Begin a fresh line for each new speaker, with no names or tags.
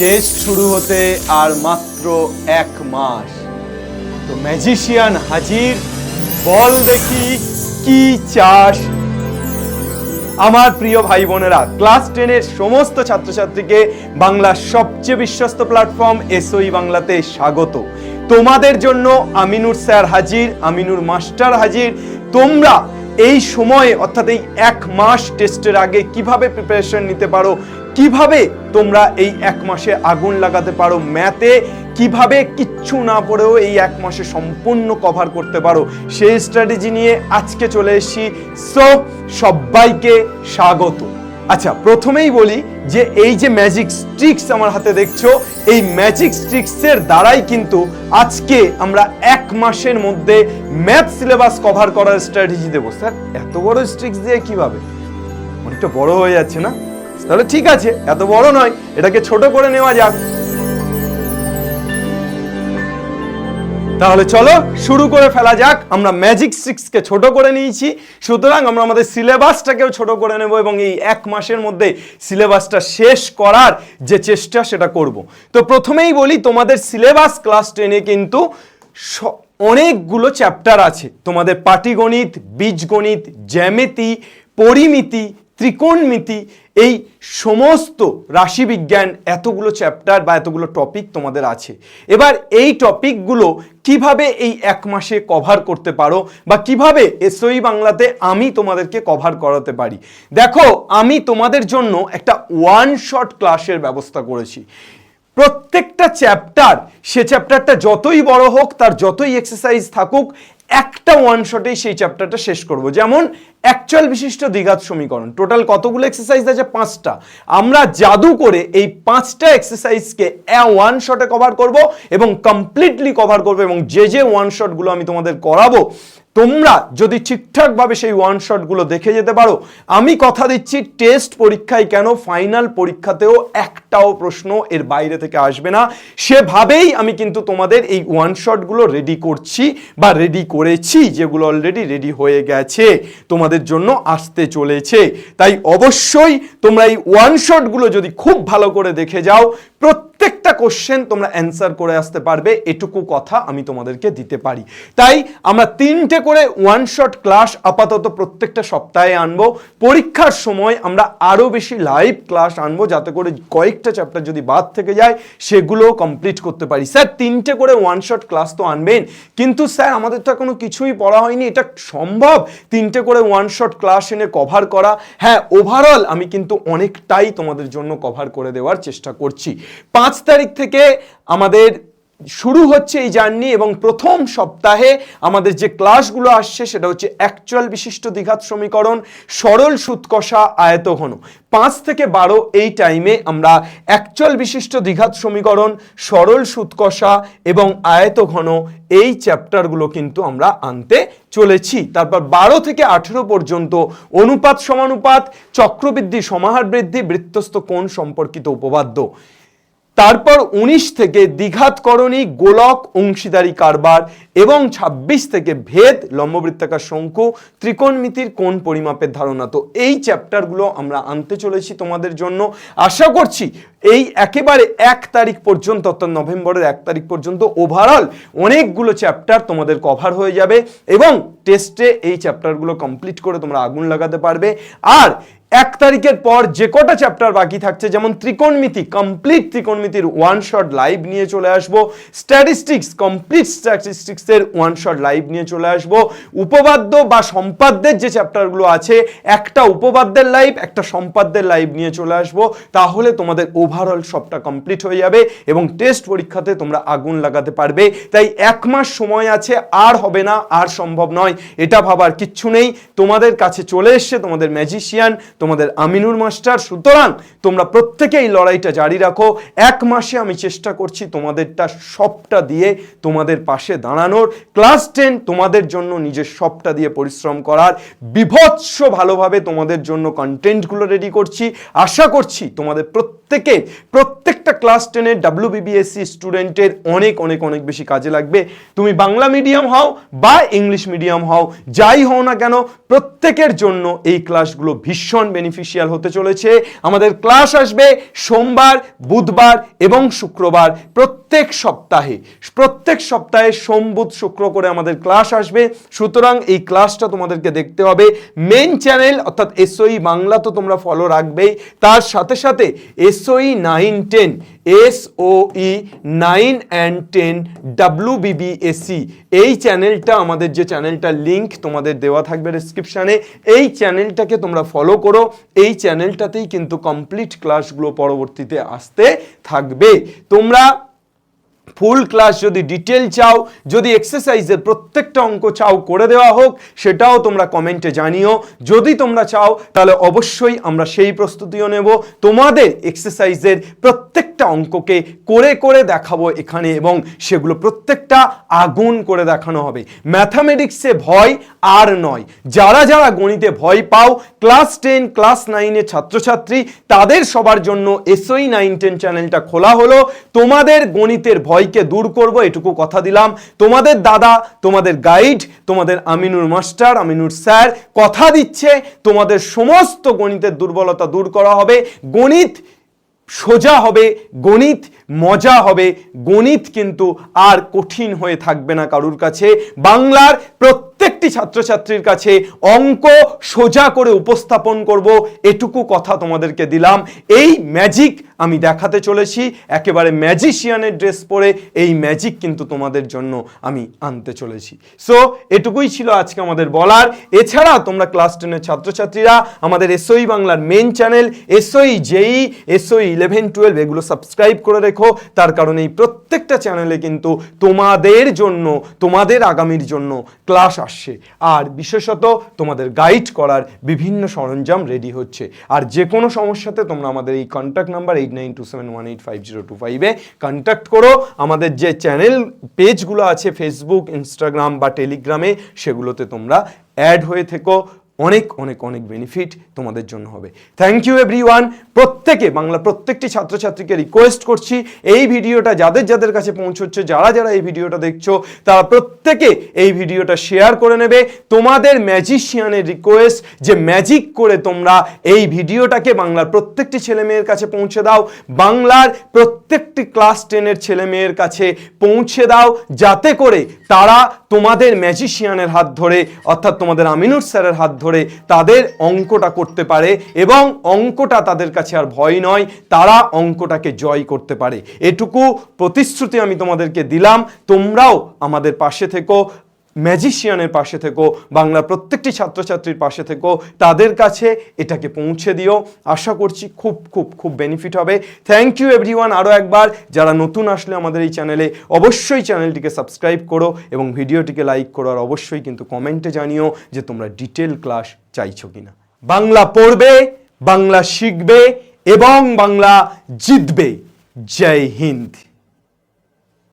Test শুরু হতে আর মাত্র এক মাস। তো ম্যাজিশিয়ান হাজির, বল দেখি কি চাস। আমার প্রিয় ভাই বোনেরা ক্লাস টেনের সমস্ত ছাত্রছাত্রীকে বাংলার সবচেয়ে বিশ্বস্ত প্ল্যাটফর্ম এসওই বাংলাতে স্বাগত। তোমাদের জন্য আমিনুর স্যার হাজির, আমিনুর মাস্টার হাজির। তোমরা এই সময়ে, অর্থাৎ এই এক মাস টেস্টের আগে কীভাবে প্রিপারেশন নিতে পারো কীভাবে তোমরা এই এক মাসে আগুন লাগাতে পারো? ম্যাথে কীভাবে কিচ্ছু না পড়েও এই এক মাসে সম্পূর্ণ কভার করতে পারো? সেই স্ট্র্যাটেজি নিয়ে আজকে চলে এসেছি। সো সবাইকে স্বাগত। আচ্ছা প্রথমেই বলি যে এই যে ম্যাজিক স্ট্রিক্স আমার হাতে দেখছ, এই ম্যাজিক স্ট্রিক্সের দ্বারাই কিন্তু আজকে আমরা এক মাসের মধ্যে ম্যাথ সিলেবাস কভার করার স্ট্র্যাটেজি দেবো। স্যার, এত বড় স্ট্রিক্স দিয়ে কীভাবে? অনেকটা বড় হয়ে যাচ্ছে না? তাহলে ঠিক আছে, এত বড় নয়, এটাকে ছোট করে নেওয়া যাক। তাহলে চলো, শুরু করে ফেলা যাক, আমরা ম্যাজিক সিক্সকে ছোট করে নিয়েছি, সুতরাং আমরা আমাদের সিলেবাসটাকেও ছোট করে নেব এবং এই এক মাসের মধ্যে সিলেবাসটা শেষ করার যে চেষ্টা, সেটা করব। তো প্রথমেই বলি, তোমাদের সিলেবাস ক্লাস টেনে কিন্তু অনেকগুলো চ্যাপ্টার আছে। তোমাদের পাটিগণিত, বীজগণিত, জ্যামিতি, পরিমিতি ত্রিকোণমিতি, এই সমস্ত রাশিবিজ্ঞান এতগুলো চ্যাপ্টার বা এতগুলো টপিক তোমাদের আছে। এবার এই টপিকগুলো কীভাবে এই এক মাসে কভার করতে পারো বা কীভাবে এসওই বাংলাতে আমি তোমাদেরকে কভার করাতে পারি? দেখো, আমি তোমাদের জন্য একটা ওয়ান শট ক্লাসের ব্যবস্থা করেছি। প্রত্যেকটা চ্যাপ্টার সে চ্যাপ্টারটা যতই বড় হোক, তার যতই এক্সারসাইজ থাকুক, একটা ওয়ান শটেই সেই চ্যাপ্টারটা শেষ করব। যেমন অ্যাকচুয়াল বিশিষ্ট দ্বিঘাত সমীকরণ। টোটাল কতগুলো এক্সারসাইজ আছে? পাঁচটা। আমরা জাদু করে এই পাঁচটা এক্সারসাইজকে ওয়ান শটে কভার করব এবং কমপ্লিটলি কভার করব এবং যে যে ওয়ান শটগুলো আমি তোমাদের করাবো তোমরা যদি ঠিকঠাকভাবে সেই ওয়ান শটগুলো দেখে যেতে পারো, আমি কথা দিচ্ছি টেস্ট পরীক্ষায় কেন ফাইনাল পরীক্ষাতেও একটাও প্রশ্ন এর বাইরে থেকে আসবে না। সেভাবেই আমি কিন্তু তোমাদের এই ওয়ান শটগুলো রেডি করছি বা রেডি করেছি, যেগুলো অলরেডি রেডি হয়ে গেছে, তোমাদের জন্য আসতে চলেছে। তাই অবশ্যই তোমরা এই ওয়ান শটগুলো যদি খুব ভালো করে দেখে যাও প্রত্যেকটা কোশ্চেন তোমরা অ্যান্সার করে আসতে পারবে, এটুকু কথা আমি তোমাদেরকে দিতে পারি। তাই আমরা তিনটে করে ওয়ান শট ক্লাস আপাতত প্রত্যেকটা সপ্তাহে আনব। পরীক্ষার সময় আমরা আরও বেশি লাইভ ক্লাস আনব, যাতে করে কয়েকটা চ্যাপ্টার যদি বাদ থেকে যায় সেগুলো কমপ্লিট করতে পারি। স্যার, তিনটে করে ওয়ান শট ক্লাস তো আনবেন। কিন্তু স্যার, আমাদের তো এখনও কিছুই পড়া হয়নি। এটা সম্ভব? তিনটে করে ওয়ান শট ক্লাস এনে কভার করা। হ্যাঁ ওভারঅল আমি কিন্তু অনেকটাই তোমাদের জন্য কভার করে দেওয়ার চেষ্টা করছি। পাঁচ তারিখ থেকে আমাদের শুরু হচ্ছে এই জার্নি এবং প্রথম সপ্তাহে আমাদের যে ক্লাসগুলো আসছে সেটা হচ্ছে অ্যাকচুয়াল বিশিষ্ট দ্বিঘাত সমীকরণ, সরল সুৎকষা, আয়তঘন। পাঁচ থেকে বারো এই টাইমে আমরা অ্যাকচুয়াল বিশিষ্ট দ্বিঘাত সমীকরণ, সরল সুৎকষা এবং আয়তঘন এই চ্যাপ্টারগুলো কিন্তু আমরা আনতে চলেছি। তারপর বারো থেকে আঠেরো পর্যন্ত অনুপাত সমানুপাত, চক্রবৃদ্ধি, সমাহার বৃদ্ধি, বৃত্তস্থ কোণ সম্পর্কিত উপপাদ্য। তারপর ১৯ থেকে দ্বিঘাতকরণী গোলক, অংশীদারি কারবার এবং ২৬ থেকে ভেদ, লম্ববৃত্তাকার শঙ্কু, ত্রিকোণমিতির কোন পরিমাপের ধারণা। তো এই চ্যাপ্টারগুলো আমরা আনতে চলেছি তোমাদের জন্য। আশা করছি এই একেবারে এক তারিখ পর্যন্ত, অর্থাৎ নভেম্বরের এক তারিখ পর্যন্ত ওভারঅল অনেকগুলো চ্যাপ্টার তোমাদের কভার হয়ে যাবে এবং টেস্টে এই চ্যাপ্টারগুলো কমপ্লিট করে তোমরা আগুন লাগাতে পারবে। আর এক তারিখের পর যে কটা চ্যাপ্টার বাকি থাকছে, যেমন ত্রিকোণমিতি কমপ্লিট ত্রিকোণমিতির ওয়ান শট লাইভ নিয়ে চলে আসব। স্ট্যাটিস্টিক্স কমপ্লিট স্ট্যাটিস্টিক্সের ওয়ান শট লাইভ নিয়ে চলে আসব। উপপাদ্য বা সম্পাদ্যের যে চ্যাপ্টারগুলো আছে, একটা উপপাদ্যের লাইভ একটা সম্পাদ্যের লাইভ নিয়ে চলে আসব। তাহলে তোমাদের ওভারঅল সবটা কমপ্লিট হয়ে যাবে এবং টেস্ট পরীক্ষাতে তোমরা আগুন লাগাতে পারবে। তাই এক মাস সময় আছে, আর হবে না, আর সম্ভব নয়। এটা ভাবার কিচ্ছু নেই। তোমাদের কাছে চলে এসছে তোমাদের ম্যাজিশিয়ান তোমাদের আমিনুর মাস্টার, সুতরাং তোমরা প্রত্যেকে এই লড়াইটা জারি রাখো। এক মাসে আমি চেষ্টা করছি তোমাদেরটা সবটা দিয়ে তোমাদের পাশে দাঁড়ানোর। ক্লাস টেন তোমাদের জন্য নিজের সবটা দিয়ে পরিশ্রম করার। বিভৎস ভালোভাবে তোমাদের জন্য কন্টেন্টগুলো রেডি করছি। আশা করছি তোমাদের প্রত্যেকে প্রত্যেকটা ক্লাস টেনের ডাব্লিউ বিবিএসসি স্টুডেন্টের অনেক অনেক অনেক বেশি কাজে লাগবে। তুমি বাংলা মিডিয়াম হও বা ইংলিশ মিডিয়াম হও, যাই হও না কেন, প্রত্যেকের জন্য এই ক্লাসগুলো ভীষণ বেনিফিশিয়াল হতে চলেছে। আমাদের ক্লাস আসবে সোমবার, বুধবার এবং শুক্রবার। প্রত্যেক সপ্তাহে প্রত্যেক সপ্তাহে সোম, বুধ, শুক্র করে আমাদের ক্লাস আসবে। সুতরাং এই ক্লাসটা তোমাদেরকে দেখতে হবে। মেন চ্যানেল অর্থাৎ এসওই বাংলা তো তোমরা ফলো রাখবেই। তার সাথে সাথে SOE nine ten S O E nine and ten W BBSE এই চ্যানেলটা আমাদের যে চ্যানেলটা লিঙ্ক তোমাদের দেওয়া থাকবে ডিসক্রিপশানে এই চ্যানেলটাকে তোমরা ফলো করো। এই চ্যানেলটাতেই কিন্তু কমপ্লিট ক্লাসগুলো পরবর্তীতে আসতে থাকবে। তোমরা ফুল ক্লাস যদি ডিটেল চাও, যদি এক্সারসাইজের প্রত্যেকটা অঙ্ক চাও করে দেওয়া হোক, সেটাও তোমরা কমেন্টে জানিও। যদি তোমরা চাও, তাহলে অবশ্যই আমরা সেই প্রস্তুতিও নেব। তোমাদের এক্সারসাইজের প্রত্যেকটা অঙ্ককে করে করে দেখাবো এখানে এবং সেগুলো প্রত্যেকটা আগুন করে দেখানো হবে। ম্যাথামেটিক্সে ভয় আর নয়। যারা যারা গণিতে ভয় পাও, ক্লাস টেন, ক্লাস নাইনের ছাত্রছাত্রী, তাদের সবার জন্য এসওই নাইন টেন চ্যানেলটা খোলা হলো। তোমাদের গণিতের ভয়কে দূর করব, এটুকু কথা দিলাম। তোমাদের দাদা, তোমাদের গাইড, তোমাদের আমিনুর মাস্টার, আমিনুর স্যার কথা দিচ্ছে, তোমাদের সমস্ত গণিতের দুর্বলতা দূর করা হবে। গণিত সোজা হবে, গণিত মজা হবে। গণিত কিন্তু আর কঠিন হয়ে থাকবে না কারুর কাছে। বাংলার প্রত্যেকটি ছাত্রছাত্রীর কাছে অঙ্ক সোজা করে উপস্থাপন করব, এটুকু কথা তোমাদেরকে দিলাম। এই ম্যাজিক আমি দেখাতে চলেছি। একেবারে ম্যাজিশিয়ানের ড্রেস পরে এই ম্যাজিক কিন্তু তোমাদের জন্য আমি আনতে চলেছি। সো এটুকুই ছিল আজকে আমাদের বলার। এছাড়া তোমরা ক্লাস টেনের ছাত্রছাত্রীরা, আমাদের এসওই বাংলার main channel SOE JE SOE eleven twelve এগুলো সাবস্ক্রাইব করে রেখো। তার কারণে এই প্রত্যেকটা চ্যানেলে কিন্তু তোমাদের জন্য, তোমাদের আগামীর জন্য ক্লাস আসছে। আর বিশেষত তোমাদের গাইড করার বিভিন্ন সরঞ্জাম রেডি হচ্ছে। আর যে কোনো সমস্যাতে তোমরা আমাদের এই contact number eight nine two seven one eight five zero two ফাইভে কন্ট্যাক্ট করো। আমাদের যে চ্যানেল পেজগুলো আছে ফেসবুক ইনস্টাগ্রাম বা টেলিগ্রামে সেগুলোতে তোমরা অ্যাড হয়ে থেকো। অনেক অনেক অনেক বেনিফিট তোমাদের জন্য হবে। থ্যাংক ইউ এভরিওয়ান প্রত্যেকে বাংলা প্রত্যেকটি ছাত্রছাত্রীকে রিকোয়েস্ট করছি, এই ভিডিওটা যাদের যাদের কাছে পৌঁছচ্ছে, যারা যারা এই ভিডিওটা দেখছ, তারা প্রত্যেকে এই ভিডিওটা শেয়ার করে নেবে। তোমাদের ম্যাজিশিয়ানের রিকোয়েস্ট যে ম্যাজিক করে তোমরা এই ভিডিওটাকে বাংলার প্রত্যেকটি ছেলে মেয়ের কাছে পৌঁছে দাও। বাংলার প্রত্যেকটি ক্লাস টেনের ছেলে মেয়ের কাছে পৌঁছে দাও। যাতে করে তারা তোমাদের ম্যাজিশিয়ানের হাত ধরে, অর্থাৎ তোমাদের আমিনুর স্যারের হাত ধরে তাদের অঙ্কটা করতে পারে এবং অঙ্কটা তাদের কাছে আর ভয় নয়, তারা অঙ্কটাকে জয় করতে পারে। এটুকু প্রতিশ্রুতি আমি তোমাদেরকে দিলাম। তোমরাও আমাদের পাশে থেকো। ম্যাজিশিয়ানের পাশে থেকো, বাংলার প্রত্যেকটি ছাত্রছাত্রীর পাশে থেকো, তাদের কাছে এটাকে পৌঁছে দিও। আশা করছি খুব খুব খুব বেনিফিট হবে। থ্যাংক ইউ এভরিওয়ান আরও একবার। যারা নতুন আসলে আমাদের এই চ্যানেলে অবশ্যই চ্যানেলটিকে সাবস্ক্রাইব করো এবং ভিডিওটিকে লাইক করো, আর অবশ্যই কিন্তু কমেন্টে জানিও যে তোমরা ডিটেল ক্লাস চাইছো কিনা। বাংলা পড়বে, বাংলা শিখবে এবং বাংলা জিতবে। জয় হিন্দ।